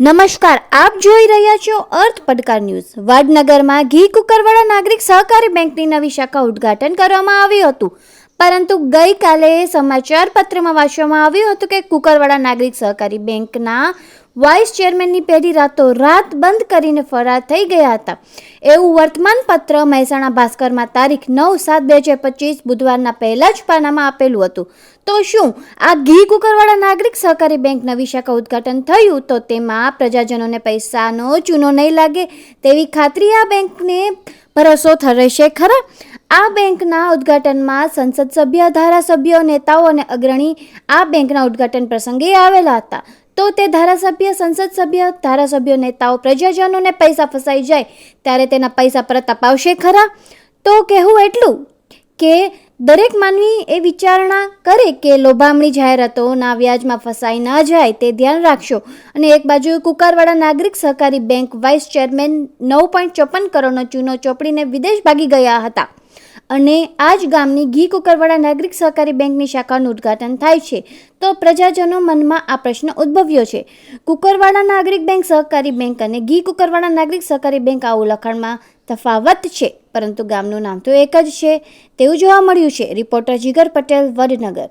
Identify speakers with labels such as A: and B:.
A: નમસ્કાર, આપ જોઈ રહ્યા છો અર્થ પડકાર ન્યૂઝ. વડનગરમાં ઘી કુકરવાળા નાગરિક સહકારી બેંકની નવી શાખા ઉદ્ઘાટન કરવામાં આવ્યું હતું. પરંતુ ગઈકાલે સમાચાર પત્રમાં વાંચવામાં આવ્યું હતું કે કુકરવાડા નાગરિક સહકારી બેંકના વાઇસ ચેરમેનની પેઢી રાતો રાત બંધ કરીને ફરાર થઈ ગયા હતા. એવું વર્તમાન પત્ર મહેસાણા ભાસ્કરમાં તારીખ નવ સાત બે હજાર પચીસ બુધવારના પહેલા જ પાનામાં આપેલું હતું. તો શું આ ઘી કુકરવાળા નાગરિક સહકારી બેંક નવી શાખા ઉદ્ઘાટન થયું? તો તેમાં પ્રજાજનોને પૈસાનો ચૂનો નહીં લાગે તેવી ખાતરી આ બેંકને ભરોસો રહેશે ખરા? આ બેંકના ઉદ્ઘાટનમાં સંસદ સભ્ય, ધારાસભ્યો, નેતાઓ અને અગ્રણી આ બેંકના ઉદ્ઘાટન પ્રસંગે આવેલા હતા. તો તે ધારાસભ્ય, સંસદ સભ્ય, ધારાસભ્યો, નેતાઓ, પ્રજાજનોને પૈસા ફસાઈ જાય ત્યારે તેના પૈસા પરત અપાવશે ખરા? તો કહેવું એટલું કે દરેક માનવી એ વિચારણા કરે કે લોભામણી જાહેરાતોના વ્યાજમાં ફસાઈ ન જાય તે ધ્યાન રાખશો. અને એક બાજુ કુકારવાળા નાગરિક સહકારી બેંક વાઇસ ચેરમેન નવ પોઈન્ટ ચોપન કરોડનો ચૂનો ચોપડીને વિદેશ ભાગી ગયા હતા. અને આ જ ગામની ઘી કુકરવાડા નાગરિક સહકારી બેંકની શાખાનું ઉદ્ઘાટન થાય છે. તો પ્રજાજનો મનમાં આ પ્રશ્ન ઉદ્ભવ્યો છે. કુકરવાડા નાગરિક બેંક સહકારી બેંક અને ઘી કુકરવાડા નાગરિક સહકારી બેંક આ ઓળખાણમાં તફાવત છે. પરંતુ ગામનું નામ તો એક જ છે. તેવું જોવા મળ્યું છે. રિપોર્ટર જીગર પટેલ, વડનગર.